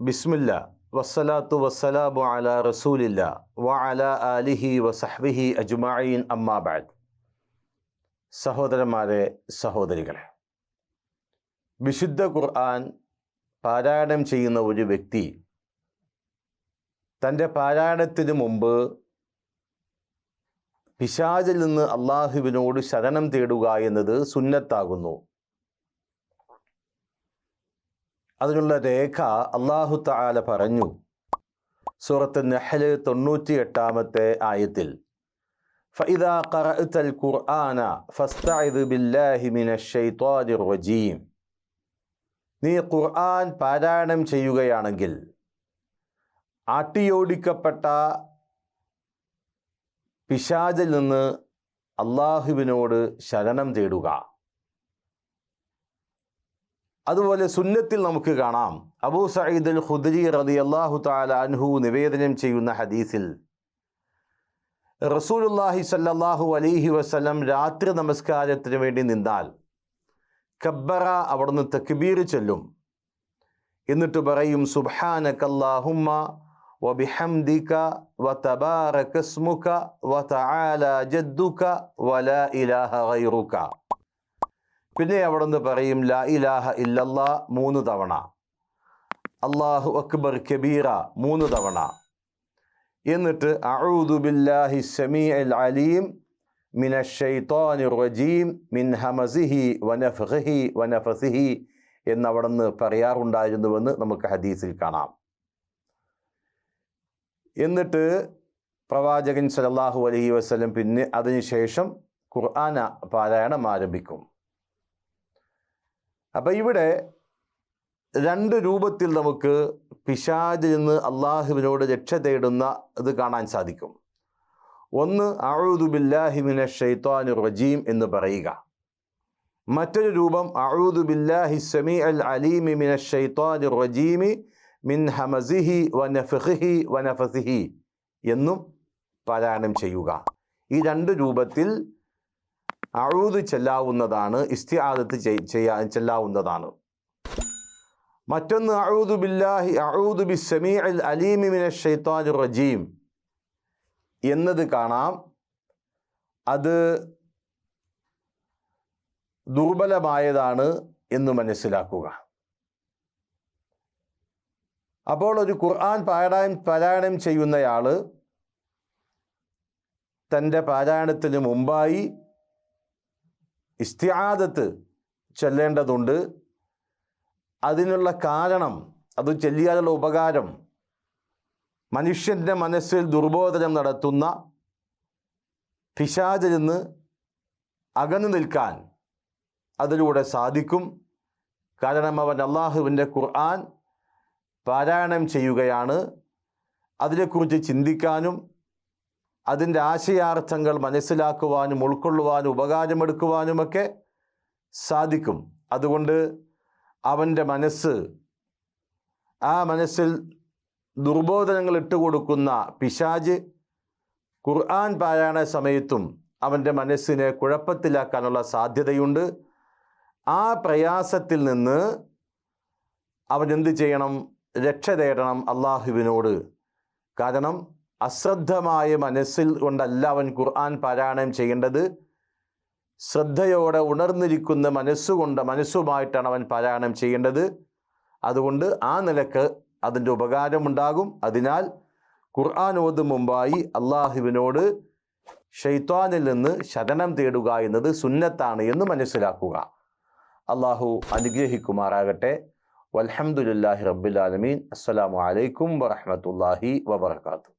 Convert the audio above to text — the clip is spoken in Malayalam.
ബിസ്മില്ല. വസ്സലാത്തു വസ്സലാബു അല റസൂലില്ല വ അല അലിഹി വസഹ്ബിഹി അജ്മായിൻ അമ്മാബാദ് സഹോദരന്മാരെ സഹോദരികളെ വിശുദ്ധ ഖുർആൻ പാരായണം ചെയ്യുന്ന ഒരു വ്യക്തി തന്റെ പാരായണത്തിന് മുമ്പ് പിശാചിൽ നിന്ന് അള്ളാഹുവിനോട് ശരണം തേടുക എന്നത് സുന്നത്താകുന്നു. അതിനുള്ള രേഖ അള്ളാഹു താല പറഞ്ഞു സൂറത്ത് നെഹല് തൊണ്ണൂറ്റി എട്ടാമത്തെ ആയത്തിൽ فإذا قرأت القرآن فاستعذ بالله من الشيطان الرجيم നീ ഖുർആൻ പാരായണം ചെയ്യുകയാണെങ്കിൽ ആട്ടിയോടിക്കപ്പെട്ട പിശാചിൽ നിന്ന് അള്ളാഹുവിനോട് ശരണം തേടുക അതുപോലെ സുന്നത്തിൽ നമുക്ക് കാണാം. അബൂ സയ്യിദ് അൽ ഖുദ്രി റതി അള്ളാഹു താല അൻഹു നിവേദനം ചെയ്യുന്ന ഹദീസിൽ റസൂലുല്ലാഹി സല്ലാഹു അലൈഹി വസ്ലം രാത്രി നമസ്കാരത്തിന് വേണ്ടി നിന്നാൽ കബ്ബറ അവിടുന്ന് തക്ബീർ ചൊല്ലും. എന്നിട്ട് പറയും സുബ്ഹാനക്കല്ലാഹുമ്മ വബിഹംദിക വതബാറകസ്മുക വതആല ജദ്ദുക വലാ ഇലാഹ ഗൈറുക. പിന്നെ അവിടുന്ന് പറയും ലാ ഇലാഹ ഇല്ലല്ലാ മൂന്ന് തവണ. അള്ളാഹു അക്ബർ കബീറ മൂന്ന് തവണ. എന്നിട്ട് അഊദു ബില്ലാഹി സമീഅൽ അലീം മിന റജീം മിൻ ഹമസിഹി വനഫഹി വനഫസിഹി എന്നവിടുന്ന് പറയാറുണ്ടായിരുന്നുവെന്ന് നമുക്ക് ഹദീസിൽ കാണാം. എന്നിട്ട് പ്രവാചകൻ സല്ലല്ലാഹു അലഹി വസ്ലം പിന്നെ അതിനുശേഷം ഖുർആന പാരായണം ആരംഭിക്കും. അപ്പം ഇവിടെ രണ്ട് രൂപത്തിൽ നമുക്ക് പിശാജിൽ നിന്ന് അള്ളാഹുവിനോട് രക്ഷ തേടുന്ന ഇത് കാണാൻ സാധിക്കും. ഒന്ന് അഴൂദുബില്ലാഹിമിന ഷെയ്ത്താനു റജീം എന്ന് പറയുക. മറ്റൊരു രൂപം അഴുദുബില്ലാഹി സമി അൽ അലീമി മിന ഷെയ്ത്താനു റജീമി മിൻ ഹമസിഹി വനഫിഹി വനഫസിഹി എന്നും പാരായണം ചെയ്യുക. ഈ രണ്ട് രൂപത്തിൽ അഴൂദ് ചെല്ലാവുന്നതാണ് ഇസ്തിആദത്ത് ചെയ്യാൻ ചെല്ലാവുന്നതാണ്. മറ്റൊന്ന് അഴൂദു ബില്ലാഹി അഴൂദു ബി സമീ അൽ അലീമി മിന ഷെയ്ത്താനു റജീം. എന്നത് കാണാം. അത് ദുർബലമായതാണ് എന്ന് മനസ്സിലാക്കുക. അപ്പോൾ ഒരു ഖുർആൻ പാരായണം പാരായണം ചെയ്യുന്നയാൾ തന്റെ പാരായണത്തിന് മുമ്പായി ഇസ്തിയാദത്ത് ചൊല്ലേണ്ടതുണ്ട്. അതിനുള്ള കാരണം അത് ചെല്ലിയാലുള്ള ഉപകാരം മനുഷ്യന്റെ മനസ്സിൽ ദുർബോധനം നടത്തുന്ന പിശാചിൽ നിന്ന് അകന്നു നിൽക്കാൻ അതിലൂടെ സാധിക്കും. കാരണം അവൻ അള്ളാഹുവിന്റെ ഖുർആൻ പാരായണം ചെയ്യുകയാണ്. അതിനെക്കുറിച്ച് ചിന്തിക്കാനും അതിന്റെ ആശയാർത്ഥങ്ങൾ മനസ്സിലാക്കുവാനും ഉൾക്കൊള്ളുവാനും ഉപകാരമെടുക്കുവാനുമൊക്കെ സാധിക്കും. അതുകൊണ്ട് അവന്റെ മനസ്സ് ആ മനസ്സിൽ ദുർബോധനങ്ങൾ ഇട്ടുകൊടുക്കുന്ന പിശാജ് ഖുർആൻ പാരായണ സമയത്തും അവന്റെ മനസ്സിനെ കുഴപ്പത്തിലാക്കാനുള്ള സാധ്യതയുണ്ട്. ആ പ്രയാസത്തിൽ നിന്ന് അവൻ എന്ത് ചെയ്യണം? രക്ഷ തേടണം അള്ളാഹുവിനോട്. കാരണം അശ്രദ്ധമായ മനസ്സിൽ കൊണ്ടല്ല അവൻ ഖുർആൻ പാരായണം ചെയ്യേണ്ടത്. ശ്രദ്ധയോടെ ഉണർന്നിരിക്കുന്ന മനസ്സുകൊണ്ട് മനസ്സുമായിട്ടാണ് അവൻ പാരായണം ചെയ്യേണ്ടത്. അതുകൊണ്ട് ആ നിലയ്ക്ക് അതിന്റെ ഉപകാരമുണ്ടാകും. അതിനാൽ ഖുർആൻ ഓതും മുമ്പായി അള്ളാഹുവിനോട് ഷെയ്ത്താനിൽ നിന്ന് ശരണം തേടുക എന്നത് സുന്നത്താണ് എന്ന് മനസ്സിലാക്കുക. അള്ളാഹു അനുഗ്രഹിക്കുമാറാകട്ടെ. വൽഹമുല്ലാഹി റബ്ബുലാലമീൻ അസ്സലാമു അലൈക്കും വറഹമത്തല്ലാഹി വബർക്കാത്തു